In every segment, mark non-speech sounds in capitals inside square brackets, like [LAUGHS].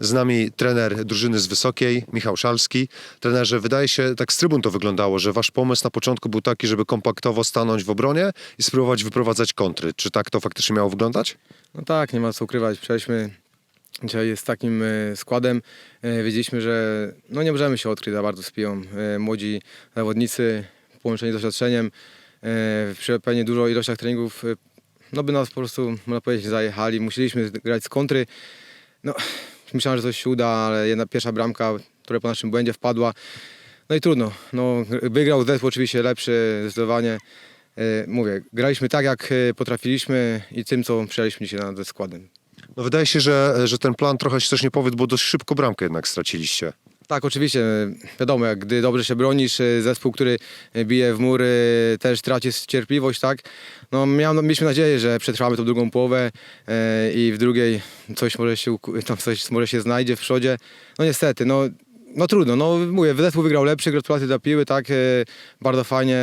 Z nami trener drużyny z Wysokiej, Michał Szalski. Trenerze, wydaje się, tak z trybun to wyglądało, że wasz pomysł na początku był taki, żeby kompaktowo stanąć w obronie i spróbować wyprowadzać kontry. Czy tak to faktycznie miało wyglądać? No tak, nie ma co ukrywać. Przejśmy dzisiaj z takim e, składem. E, Wiedzieliśmy, że no nie możemy się odkryć za bardzo z. E, Młodzi zawodnicy, połączeni z doświadczeniem, przy pewnie dużo ilościach treningów, no by nas po prostu, można powiedzieć, zajechali. Musieliśmy grać z kontry. No, myślałem, że coś się uda, ale jedna pierwsza bramka, która po naszym błędzie wpadła. No i trudno. No, wygrał zespół oczywiście lepszy, zdecydowanie. E, Mówię, graliśmy tak, jak e, potrafiliśmy i tym, co przyjęliśmy dzisiaj nad składem. No wydaje się, że, że ten plan trochę się też nie powiedz, bo dość szybko bramkę jednak straciliście. Tak, oczywiście. Wiadomo, jak gdy dobrze się bronisz, e, zespół, który e, bije w mury, też traci cierpliwość, tak? No, miałem, mieliśmy nadzieję, że przetrwamy tą drugą połowę e, i w drugiej coś może się, tam coś może się znajdzie w przodzie. No niestety, no, no trudno. No, mówię, zespół wygrał lepszy, gratulacje dla piły, tak? E, bardzo fajnie,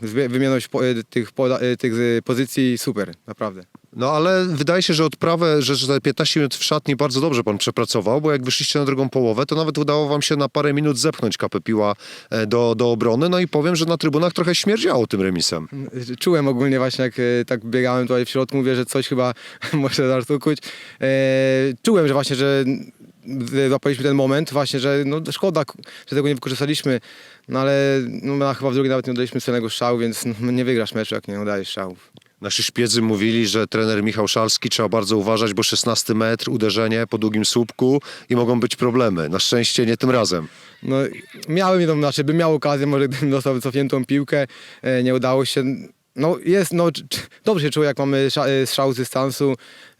wymienność po, e, tych, poda, e, tych e, pozycji, super, naprawdę. No ale wydaje się, że odprawę, że, że te 15 minut w szatni bardzo dobrze pan przepracował, bo jak wyszliście na drugą połowę, to nawet udało wam się na parę minut zepchnąć kapę piła e, do, do obrony. No i powiem, że na trybunach trochę śmierdziało tym remisem. Czułem ogólnie właśnie, jak e, tak biegałem tutaj w środku, mówię, że coś chyba [LAUGHS] może zaraz ukuć. E, czułem, że właśnie, że złapaliśmy ten moment właśnie, że no szkoda, że tego nie wykorzystaliśmy, no ale no, chyba w drugiej nawet nie udaliśmy celnego strzału, więc no, nie wygrasz meczu, jak nie udajesz strzałów. Nasi szpiedzy mówili, że trener Michał Szalski trzeba bardzo uważać, bo 16 metr, uderzenie po długim słupku i mogą być problemy. Na szczęście nie tym razem. No, miałem jedną, znaczy bym miał okazję, może gdybym dostał cofniętą piłkę, e, nie udało się. No jest, no dobrze się czuję, jak mamy e, strzał z dystansu,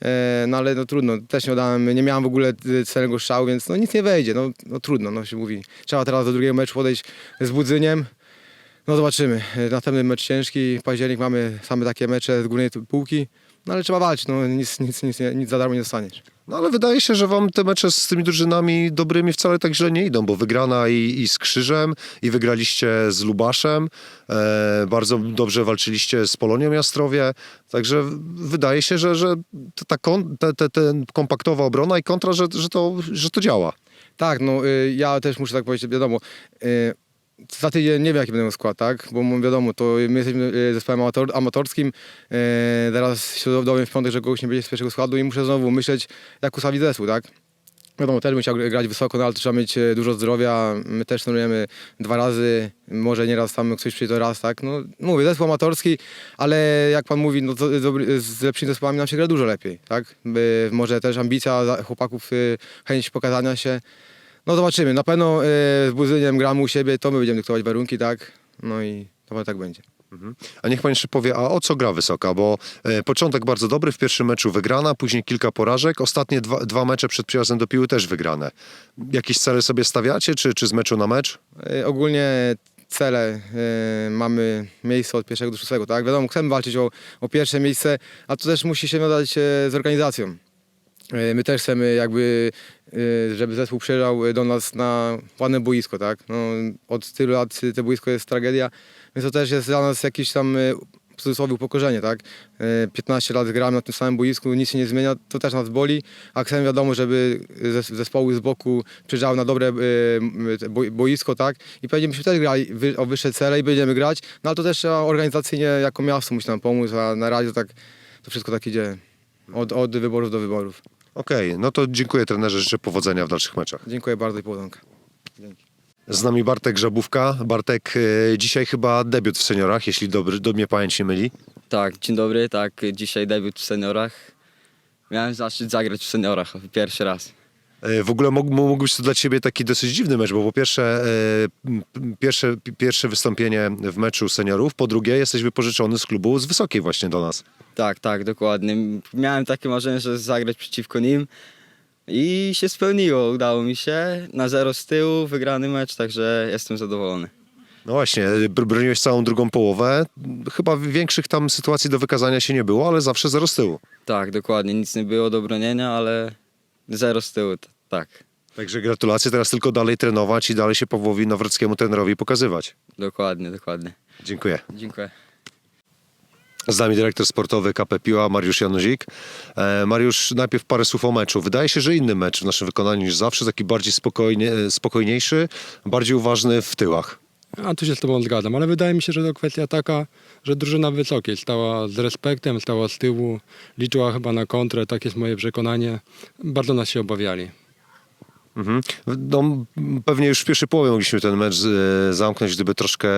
e, no ale no trudno, też nie udałem, nie miałem w ogóle e, celnego strzału, więc no nic nie wejdzie, no, no trudno, no się mówi. Trzeba teraz do drugiego meczu podejść z budzeniem, no zobaczymy. Następny mecz ciężki, październik mamy same takie mecze z górnej półki, no ale trzeba walczyć, no nic, nic, nic, nic za darmo nie dostaniesz. No ale wydaje się, że wam te mecze z tymi drużynami dobrymi wcale tak źle nie idą, bo wygrana i, i z Krzyżem, i wygraliście z Lubaszem, e, bardzo dobrze walczyliście z Polonią Jastrowie, także wydaje się, że, że ta, kon, te, te, te kompaktowa obrona i kontra, że, że, to, że to działa. Tak, no y, ja też muszę tak powiedzieć, wiadomo, y, za tydzień nie wiem jaki będę miał skład, tak? Bo wiadomo, to my jesteśmy y, zespołem amator, amatorskim, y, teraz się dowiem w piątek, że kogoś nie będzie z pierwszego składu i muszę znowu myśleć, jak ustawić zespół, tak? Wiadomo, też bym chciał gr- grać wysoko, no ale to trzeba mieć e, dużo zdrowia. My też trenujemy dwa razy, może nieraz tam ktoś przyjdzie to raz, tak? No mówię, zespół amatorski, ale jak pan mówi, no to dobry- z lepszymi zespołami nam się gra dużo lepiej, tak? By, może też ambicja chłopaków, chęć pokazania się. No zobaczymy, na pewno y, z Budzeniem gramy u siebie, to my będziemy dyktować warunki, tak? No i to pewno tak będzie. A niech pan jeszcze powie, a o co gra Wysoka? Bo e, początek bardzo dobry, w pierwszym meczu wygrana, później kilka porażek, ostatnie dwa, dwa mecze przed przyjazdem do piły też wygrane. Jakieś cele sobie stawiacie, czy, czy z meczu na mecz? Y, Ogólnie cele y, mamy miejsce od pierwszego do szóstego, tak? Wiadomo, chcemy walczyć o, o pierwsze miejsce, a to też musi się nadać e, z organizacją. Y, My też chcemy jakby, y, żeby zespół przyjeżdżał do nas na ładne boisko, tak? No, od tylu lat to boisko jest tragedia, więc to też jest dla nas jakieś tam w cudzysłowie upokorzenie, tak? Y, 15 lat gramy na tym samym boisku, nic się nie zmienia, to też nas boli, a chcemy wiadomo, żeby zes- zespoły z boku przyjeżdżały na dobre boi- boisko, tak? I pewnie byśmy też grali o wyższe cele i będziemy grać, no ale to też trzeba organizacyjnie jako miasto musi nam pomóc, a na razie tak to wszystko tak idzie od, od wyborów do wyborów. Okej, no to dziękuję trenerze, życzę powodzenia w dalszych meczach. Dziękuję bardzo i powodzonka. Z nami Bartek Żabówka. Bartek, e, dzisiaj chyba debiut w seniorach, jeśli dobry, do mnie pamięć nie myli. Tak, dzień dobry, tak, dzisiaj debiut w seniorach. Miałem zaszczyt zagrać w seniorach pierwszy raz. E, W ogóle mógł, być to dla Ciebie taki dosyć dziwny mecz, bo po pierwsze, e, pierwsze, pi- pierwsze wystąpienie w meczu seniorów, po drugie jesteś wypożyczony z klubu z Wysokiej właśnie do nas. Tak, tak, dokładnie. Miałem takie marzenie, że zagrać przeciwko nim i się spełniło, udało mi się. Na zero z tyłu, wygrany mecz, także jestem zadowolony. No właśnie, br- broniłeś całą drugą połowę. Chyba większych tam sytuacji do wykazania się nie było, ale zawsze zero z tyłu. Tak, dokładnie, nic nie było do bronienia, ale zero z tyłu, t- tak, Także gratulacje, teraz tylko dalej trenować i dalej się Pawłowi Nowrockiemu trenerowi pokazywać. dokładnie, dokładnie. Dziękuję. Dziękuję. Z nami dyrektor sportowy KP Piła, Mariusz Januzik. E, Mariusz, najpierw parę słów o meczu. Wydaje się, że inny mecz w naszym wykonaniu niż zawsze, taki bardziej spokojnie, spokojniejszy, bardziej uważny w tyłach. A tu się z tobą zgadzam, ale wydaje mi się, że to kwestia taka, że drużyna wysokiej stała z respektem, stała z tyłu, liczyła chyba na kontrę, tak jest moje przekonanie. Bardzo nas się obawiali. Mhm. No, pewnie już w pierwszej połowie mogliśmy ten mecz e, zamknąć, gdyby troszkę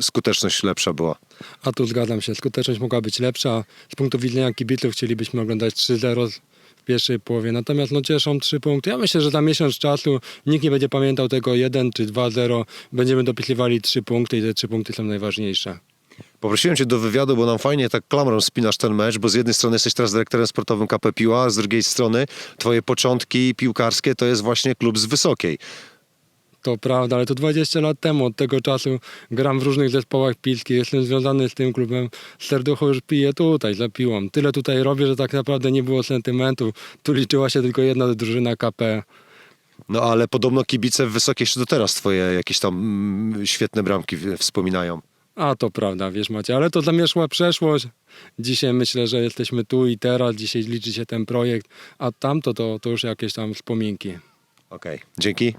skuteczność lepsza była. A tu zgadzam się, skuteczność mogła być lepsza. Z punktu widzenia kibiców chcielibyśmy oglądać 3-0 w pierwszej połowie. Natomiast no, cieszą trzy punkty. Ja myślę, że za miesiąc czasu nikt nie będzie pamiętał tego 1 czy 2-0. Będziemy dopisywali trzy punkty i te trzy punkty są najważniejsze. Poprosiłem cię do wywiadu, bo nam fajnie tak klamrą spinasz ten mecz, bo z jednej strony jesteś teraz dyrektorem sportowym KP Piła, a z drugiej strony twoje początki piłkarskie to jest właśnie klub z Wysokiej. To prawda, ale to 20 lat temu. Od tego czasu gram w różnych zespołach piłskich. Jestem związany z tym klubem. Serducho już piję tutaj, za piłą. Tyle tutaj robię, że tak naprawdę nie było sentymentu. Tu liczyła się tylko jedna drużyna KP. No ale podobno kibice w Wysokiej jeszcze do teraz twoje jakieś tam mm, świetne bramki w- wspominają. A to prawda, wiesz Macie, ale to zamieszła przeszłość. Dzisiaj myślę, że jesteśmy tu i teraz. Dzisiaj liczy się ten projekt, a tamto to, to już jakieś tam wspominki. Okej, dzięki.